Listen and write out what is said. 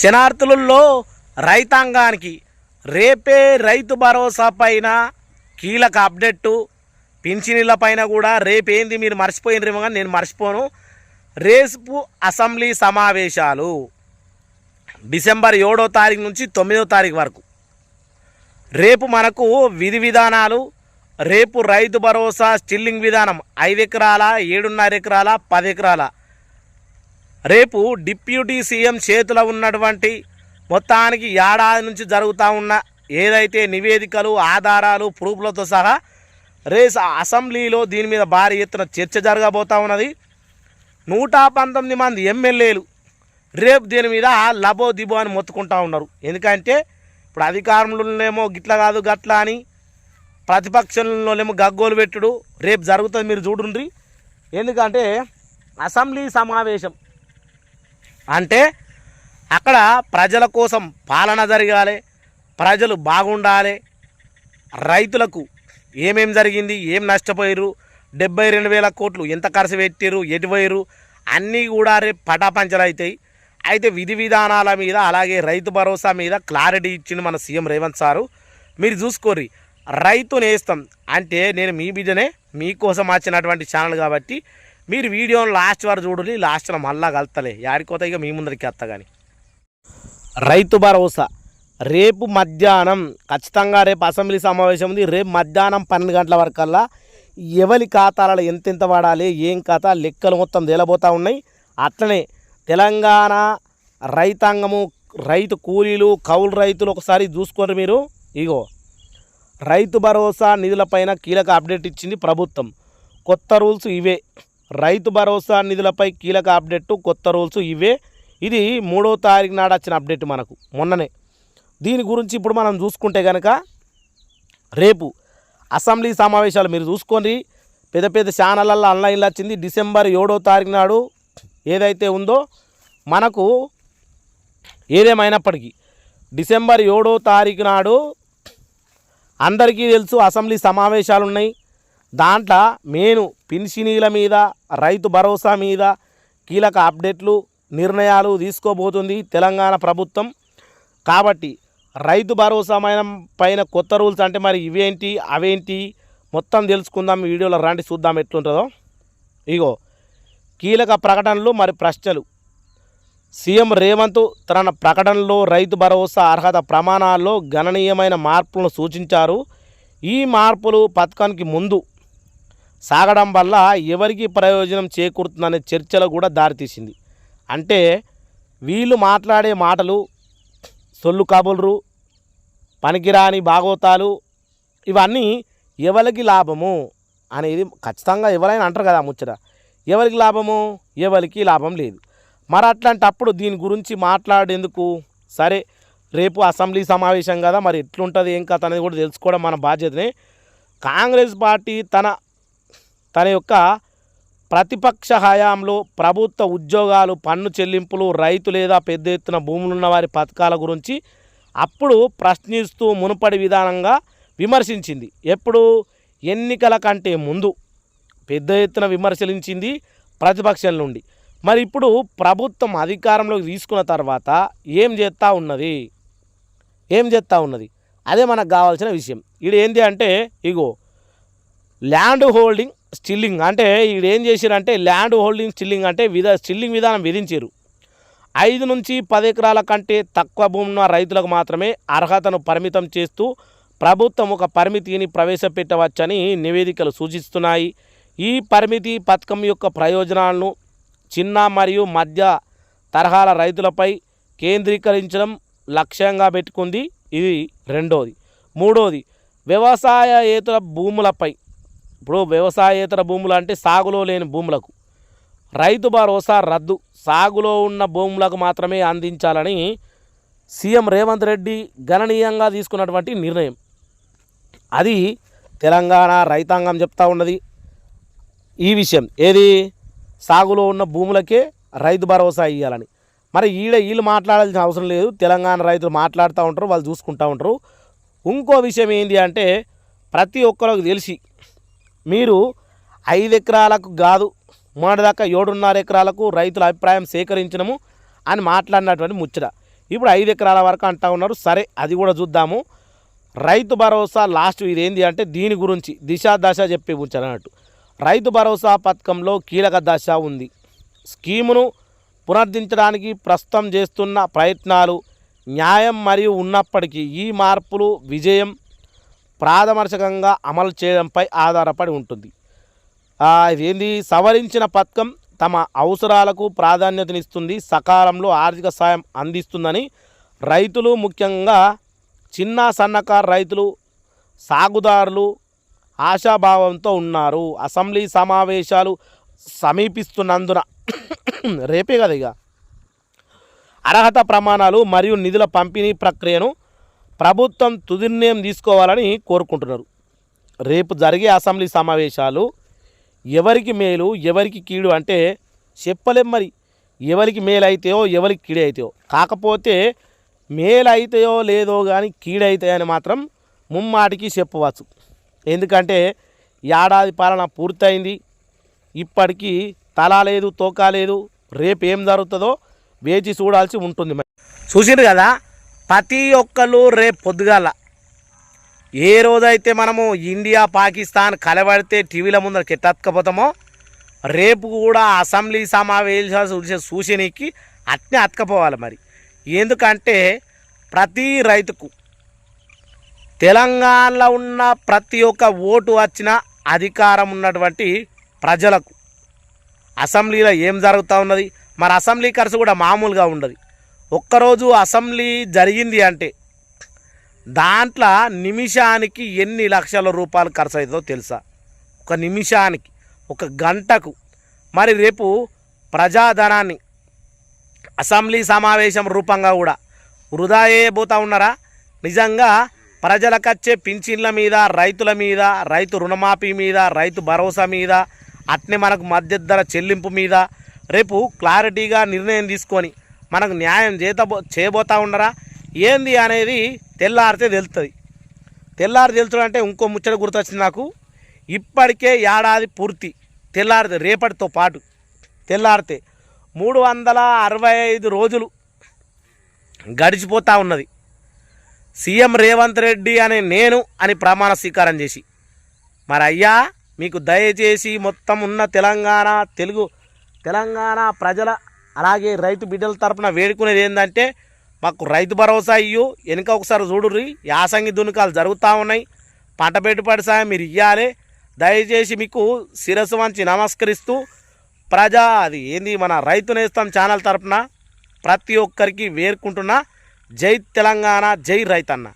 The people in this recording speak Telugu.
శనార్థులలో రైతాంగానికి రేపే రైతు భరోసా పైన కీలక అప్డేటు పింఛనీల పైన కూడా రేపేంది మీరు మర్చిపోయినరేమో కానీ నేను మర్చిపోను. రేపు అసెంబ్లీ సమావేశాలు డిసెంబర్ ఏడో తారీఖు నుంచి తొమ్మిదో తారీఖు వరకు. రేపు మనకు విధి విధానాలు రేపు రైతు భరోసా స్టిల్లింగ్ విధానం ఐదు ఎకరాల ఏడున్నర ఎకరాల పది ఎకరాల రేపు డిప్యూటీ సీఎం చేతిలో ఉన్నటువంటి మొత్తానికి ఏడాది నుంచి జరుగుతూ ఉన్న ఏదైతే నివేదికలు ఆధారాలు ప్రూఫ్లతో సహా రేస్ అసెంబ్లీలో దీని మీద భారీ ఎత్తున చర్చ జరగబోతా ఉన్నది. నూట పంతొమ్మిది మంది ఎమ్మెల్యేలు రేపు దీని మీద లబో దిబో అని మొత్తుకుంటా ఉన్నారు. ఎందుకంటే ఇప్పుడు అధికారంలోనేమో గిట్ల కాదు గట్ల అని ప్రతిపక్షంలోనేమో గగ్గోలు పెట్టుడు. రేపు జరుగుతుంది మీరు చూడండి ఎందుకంటే అసెంబ్లీ సమావేశం అంటే అక్కడ ప్రజల కోసం పాలన జరగాలి ప్రజలు బాగుండాలి రైతులకు ఏమేం జరిగింది ఏం నష్టపోయారు డెబ్బై రెండు వేల కోట్లు ఎంత ఖర్చు పెట్టారు ఎటు పోయారు అన్నీ కూడా రేపు పటాపంచలు అవుతాయి అయితే విధి విధానాల మీద అలాగే రైతు భరోసా మీద క్లారిటీ ఇచ్చింది మన సీఎం రేవంత్ సారు. మీరు చూసుకోర్రి రైతు నేస్తం అంటే నేను మీ బిడ్డనే మీకోసం వచ్చినటువంటి ఛానల్ కాబట్టి మీరు వీడియోని లాస్ట్ వరకు చూడండి లాస్ట్లో మళ్ళా కలుతలే యాడికోత ఇక మీ ముందరికి వస్తా కానీ. రైతు భరోసా. రేపు మధ్యాహ్నం ఖచ్చితంగా రేపు అసెంబ్లీ సమావేశం ఉంది. రేపు మధ్యాహ్నం పన్నెండు గంటల వరకల్లా ఎవరి ఖాతాలలో ఎంతెంత వాడాలి ఏం ఖాతా లెక్కలు మొత్తం తేలబోతూ ఉన్నాయి. అట్లనే తెలంగాణ రైతాంగము రైతు కూలీలు కౌలు రైతులు ఒకసారి చూసుకోండి మీరు. ఇగో రైతు భరోసా నిధులపైన కీలక అప్డేట్ ఇచ్చింది ప్రభుత్వం. కొత్త రూల్స్ ఇవే. రైతు భరోసా నిధులపై కీలక అప్డేట్ కొత్త రూల్స్ ఇవే. ఇది మూడో తారీఖు నాడు వచ్చిన అప్డేట్ మనకు మొన్ననే. దీని గురించి ఇప్పుడు మనం చూసుకుంటే కనుక రేపు అసెంబ్లీ సమావేశాలు మీరు చూసుకొని పెద్ద పెద్ద ఛానళ్ళల్లో ఆన్లైన్లో వచ్చింది. డిసెంబర్ ఏడో తారీఖు నాడు ఏదైతే ఉందో మనకు ఏదేమైనప్పటికీ డిసెంబర్ ఏడో తారీఖు నాడు అందరికీ తెలుసు అసెంబ్లీ సమావేశాలు ఉన్నాయి. దాంట్లో మెయిన్ పింఛనీల మీద రైతు భరోసా మీద కీలక అప్డేట్లు నిర్ణయాలు తీసుకోబోతుంది తెలంగాణ ప్రభుత్వం. కాబట్టి రైతు భరోసా పైన కొత్త రూల్స్ అంటే మరి ఇవేంటి అవేంటి? మొత్తం తెలుసుకుందాం. వీడియోలో రండి చూద్దాం ఎట్లుంటుందో. ఇగో కీలక ప్రకటనలు మరి ప్రశ్నలు. సీఎం రేవంత్ తన ప్రకటనలో రైతు భరోసా అర్హత ప్రమాణాల్లో గణనీయమైన మార్పులను సూచించారు. ఈ మార్పులు పథకానికి ముందు సాగడం వల్ల ఎవరికి ప్రయోజనం చేకూరుతుందనే చర్చలు కూడా దారితీసింది. అంటే వీళ్ళు మాట్లాడే మాటలు సొల్లు కబుల్రు పనికిరాని భాగవతాలు ఇవన్నీ ఎవరికి లాభము అనేది ఖచ్చితంగా ఎవరైనా అంటారు కదా ముచ్చట. ఎవరికి లాభము? ఎవరికి లాభం లేదు. మరి అట్లాంటప్పుడు దీని గురించి మాట్లాడేందుకు? సరే రేపు అసెంబ్లీ సమావేశం కదా మరి ఎట్లుంటుంది ఏం కథ అనేది కూడా తెలుసుకోవడం మన బాధ్యతనే. కాంగ్రెస్ పార్టీ తన తన యొక్క ప్రతిపక్ష హయాంలో ప్రభుత్వ ఉద్యోగాలు పన్ను చెల్లింపులు రైతు లేదా పెద్ద ఎత్తున భూములున్న వారి పథకాల గురించి అప్పుడు ప్రశ్నిస్తూ మునుపడి విధానంగా విమర్శించింది. ఎప్పుడు? ఎన్నికల కంటే ముందు. పెద్ద ఎత్తున విమర్శించింది ప్రతిపక్షం నుండి. మరి ఇప్పుడు ప్రభుత్వం అధికారంలోకి తీసుకున్న తర్వాత ఏం చేస్తూ ఉన్నది? ఏం చేస్తూ ఉన్నది? అదే మనకు కావాల్సిన విషయం. ఇది ఏంటి అంటే ఇగో ల్యాండ్ హోల్డింగ్ స్టిల్లింగ్ అంటే ఈడు ఏం చేశారంటే ల్యాండ్ హోల్డింగ్ స్టిల్లింగ్ అంటే విధ స్టిల్లింగ్ విధానం విధించారు ఐదు నుంచి పది ఎకరాల కంటే తక్కువ భూమి ఉన్న రైతులకు మాత్రమే అర్హతను పరిమితం చేస్తూ ప్రభుత్వం ఒక పరిమితిని ప్రవేశపెట్టవచ్చని నివేదికలు సూచిస్తున్నాయి. ఈ పరిమితి పథకం యొక్క ప్రయోజనాలను చిన్న మరియు మధ్య తరహాల రైతులపై కేంద్రీకరించడం లక్ష్యంగా పెట్టుకుంది. ఇది రెండోది. మూడోది. వ్యవసాయేతర భూములపై ఇప్పుడు వ్యవసాయేతర భూములు అంటే సాగులో లేని భూములకు. రైతు భరోసా రద్దు సాగులో ఉన్న భూములకు మాత్రమే అందించాలని సీఎం రేవంత్ రెడ్డి గణనీయంగా తీసుకున్నటువంటి నిర్ణయం. అది తెలంగాణ రైతాంగం చెప్తా ఉన్నది. ఈ విషయం ఏది? సాగులో ఉన్న భూములకే రైతు భరోసా ఇవ్వాలని మరి ఈడ వీళ్ళు మాట్లాడాల్సిన అవసరం లేదు. తెలంగాణ రైతులు మాట్లాడుతూ ఉంటారు వాళ్ళు చూసుకుంటూ ఉంటారు. ఇంకో విషయం ఏంటి అంటే ప్రతి ఒక్కరికి తెలిసి మీరు ఐదు ఎకరాలకు కాదు మొన్నటిదాకా ఏడున్నర ఎకరాలకు రైతుల అభిప్రాయం సేకరించడము అని మాట్లాడినటువంటి ముచ్చట. ఇప్పుడు ఐదు ఎకరాల వరకు అంటా ఉన్నారు. సరే అది కూడా చూద్దాము. రైతు భరోసా లాస్ట్ ఇది అంటే దీని గురించి దిశ దశ చెప్పి ఉంచారు అన్నట్టు. రైతు భరోసా పథకంలో కీలక దశ ఉంది. స్కీమును పునరుద్ధరించడానికి ప్రస్తుతం చేస్తున్న ప్రయత్నాలు న్యాయం మరియు ఉన్నప్పటికీ ఈ మార్పులు విజయం ప్రాథమర్శకంగా అమలు చేయడంపై ఆధారపడి ఉంటుంది. ఏంది ఇదేంది? సవరించిన పథకం తమ అవసరాలకు ప్రాధాన్యతనిస్తుంది. సకాలంలో ఆర్థిక సాయం అందిస్తుందని రైతులు ముఖ్యంగా చిన్న సన్నకారు రైతులు సాగుదారులు ఆశాభావంతో ఉన్నారు. అసెంబ్లీ సమావేశాలు సమీపిస్తున్నందున రేపే కదా ఇక. అర్హత ప్రమాణాలు మరియు నిధుల పంపిణీ ప్రక్రియను ప్రభుత్వం తుది నిర్ణయం తీసుకోవాలని కోరుకుంటున్నారు. రేపు జరిగే అసెంబ్లీ సమావేశాలు ఎవరికి మేలు ఎవరికి కీడు అంటే చెప్పలేం మరి. ఎవరికి మేలు అయితాయో ఎవరికి కీడు అవుతాయో కాకపోతే మేలు అయితాయో లేదో కానీ కీడు అవుతాయని మాత్రం ముమ్మాటికి చెప్పవచ్చు. ఎందుకంటే ఏడాది పాలన పూర్తయింది. ఇప్పటికీ తల లేదు తోకా లేదు. రేపు ఏం జరుగుతుందో వేచి చూడాల్సి ఉంటుంది మరి. చూసిండ్రు కదా? ప్రతి ఒక్కళ్ళు రేపు పొద్దుగాల ఏ రోజైతే మనము ఇండియా పాకిస్తాన్ కలబడితే టీవీల ముందర ఎత్తకపోతామో రేపు కూడా అసెంబ్లీ సమావేశాలు చూసే సూచనకి అట్నే అతకపోవాలి మరి. ఎందుకంటే ప్రతి రైతుకు తెలంగాణలో ఉన్న ప్రతి ఒక్క ఓటు వచ్చిన అధికారం ఉన్నటువంటి ప్రజలకు అసెంబ్లీలో ఏం జరుగుతూ ఉన్నది? మరి అసెంబ్లీ ఖర్చు కూడా మామూలుగా ఉండదు. ఒక్కరోజు అసెంబ్లీ జరిగింది అంటే దాంట్లో నిమిషానికి ఎన్ని లక్షల రూపాయలు ఖర్చు అవుతుందో తెలుసా? ఒక నిమిషానికి ఒక గంటకు. మరి రేపు ప్రజాధనాన్ని అసెంబ్లీ సమావేశం రూపంగా కూడా వృధా చేయబోతా ఉన్నారా? నిజంగా ప్రజలకు వచ్చే పింఛన్ల మీద రైతుల మీద రైతు రుణమాఫీ మీద రైతు భరోసా మీద అట్నే మనకు మధ్య ధర చెల్లింపు మీద రేపు క్లారిటీగా నిర్ణయం తీసుకొని మనకు న్యాయం చేతబో చేయబోతా ఉండరా? ఏంది అనేది తెల్లారితే తెలుస్తుంది తెల్లారి తెలుసు అంటే ఇంకో ముచ్చట గుర్తొచ్చింది నాకు. ఇప్పటికే ఏడాది పూర్తి. తెల్లారితే రేపటితో పాటు. తెల్లారితే మూడు వందల అరవై ఐదు రోజులు గడిచిపోతూ ఉన్నది. సీఎం రేవంత్ రెడ్డి అనే నేను అని ప్రమాణ స్వీకారం చేసి. మరి అయ్యా మీకు దయచేసి మొత్తం ఉన్న తెలంగాణ తెలుగు తెలంగాణ ప్రజల అలాగే రైతు బిడ్డల తరపున వేడుకునేది ఏంటంటే మాకు రైతు భరోసా ఇయ్యు వెనుక ఒకసారి చూడుర్రి యాసంగి దునుకాలు జరుగుతూ ఉన్నాయి. పంట పెట్టుబడి సాయం మీరు ఇవ్వాలి దయచేసి మీకు శిరస్సు వంచి నమస్కరిస్తూ ప్రజా అది ఏంది మన రైతు నేస్తం ఛానల్ తరపున ప్రతి ఒక్కరికి వేరుకుంటున్నా జై తెలంగాణ జై రైతన్న.